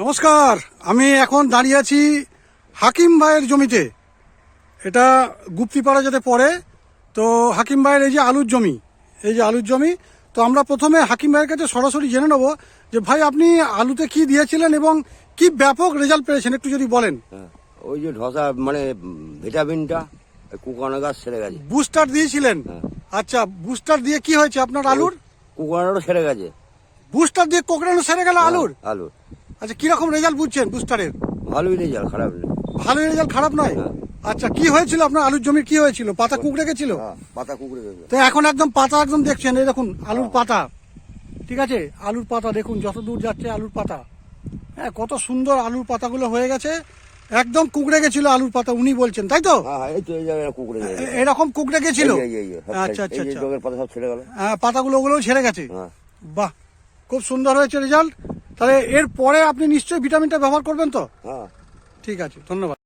নমস্কার আমি এখন দাঁড়িয়ে আছি হাকিম ভাইয়ের জমিতে। এটা গুপ্তিপাড়া যেতে পড়ে তো হাকিম ভাইয়ের এই যে আলুর জমি এই যে আলুর জমি তো আমরা প্রথমে হাকিম ভাইয়ের কাছে সরাসরি জেনে নেব যে ভাই আপনি আলুতে কি দিয়েছিলেন এবং কি ব্যাপক রেজাল্ট পেয়েছেন একটু যদি বলেন। হ্যাঁ, ওই যে ধসা মানে ভিটামিনটা কুকানো গাছ সেরে গেছে। বুস্টার দিয়েছিলেন? হ্যাঁ। আচ্ছা বুস্টার দিয়ে কি হয়েছে আপনার আলুর? কুকানোটা সেরে গেছে। বুস্টার দিয়ে কোকড়ানো সেরে গেল আলুর? আলু আচ্ছা কীরকম রেজাল্ট বুঝছেন বুস্টারের? ভালোই রেজাল্ট খারাপ নেই। ভালো রেজাল্ট খারাপ নয়? হ্যাঁ। আচ্ছা কি হয়েছিল আপনার? আলুর জমির কি হয়েছিল? পাতা কুকড়ে গেছিল? হ্যাঁ, পাতা কুকড়ে গেছে। তো এখন একদম পাতা একদম দেখছেন এই দেখুন আলুর পাতা। ঠিক আছে? আলুর পাতা দেখুন যত দূর যাচ্ছে আলুর পাতা। হ্যাঁ কত সুন্দর আলুর পাতাগুলো হয়ে গেছে। একদম কুকড়ে গেছিল আলুর পাতা উনি বলছেন তাই তো? হ্যাঁ এরকম কুকড়ে গেছিল? আচ্ছা আচ্ছা আচ্ছা। হ্যাঁ পাতাগুলো ওগুলোও ছেড়ে গেছে। বাহ খুব সুন্দর হয়েছে রেজাল্ট। তাহলে এর পরে আপনি নিশ্চয়ই ভিটামিনটা ব্যবহার করবেন তো? হ্যাঁ। ঠিক আছে ধন্যবাদ।